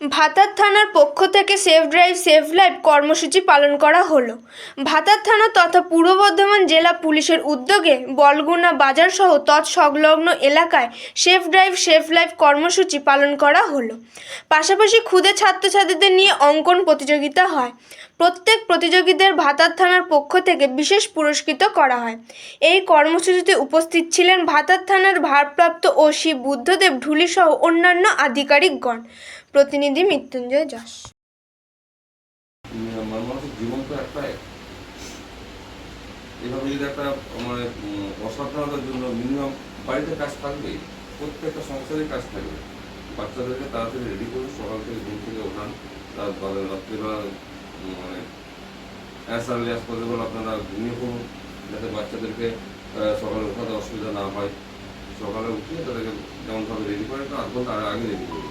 ভাতার থানার পক্ষ থেকে সেফ ড্রাইভ, সেফ লাইফ কর্মসূচি পালন করা হলো। ভাতার থানা তথা পূর্ব বর্ধমান জেলা পুলিশের উদ্যোগে বলগুনা বাজার সহ তৎসংলগ্ন এলাকায় সেফ ড্রাইভ সেভ লাইফ কর্মসূচি পালন করা হলো। পাশাপাশি ক্ষুদে ছাত্রছাত্রীদের নিয়ে অঙ্কন প্রতিযোগিতা হয়। প্রত্যেক প্রতিযোগীদের ভাতার থানার পক্ষ থেকে বিশেষ পুরস্কৃত করা হয়। এই কর্মসূচিতে উপস্থিত ছিলেন ভাতার থানার ভারপ্রাপ্ত ওসি বুদ্ধদেব ঢুলি সহ অন্যান্য আধিকারিকগণ। প্রতিনিধি মৃত্যুঞ্জয় যশ। জীবন তো একটাই। এভাবে যদি একটা মানে জন্য মিনিমাম বাড়িতে কাজ প্রত্যেকটা সংসারে কাজ থাকবে। বাচ্চাদেরকে তাড়াতাড়ি রেডি করে সকাল থেকে ঘুম থেকে ওঠান। তার বাদে রাত্রিবেলা মানে আপনারা ঘুমিয়ে পড়ুন, যাতে বাচ্চাদেরকে সকালে ওঠাতে অসুবিধা না হয়। সকালে উঠিয়ে তাদেরকে যেমনভাবে রেডি করে আধ ঘণ্টা আগে রেডি করুন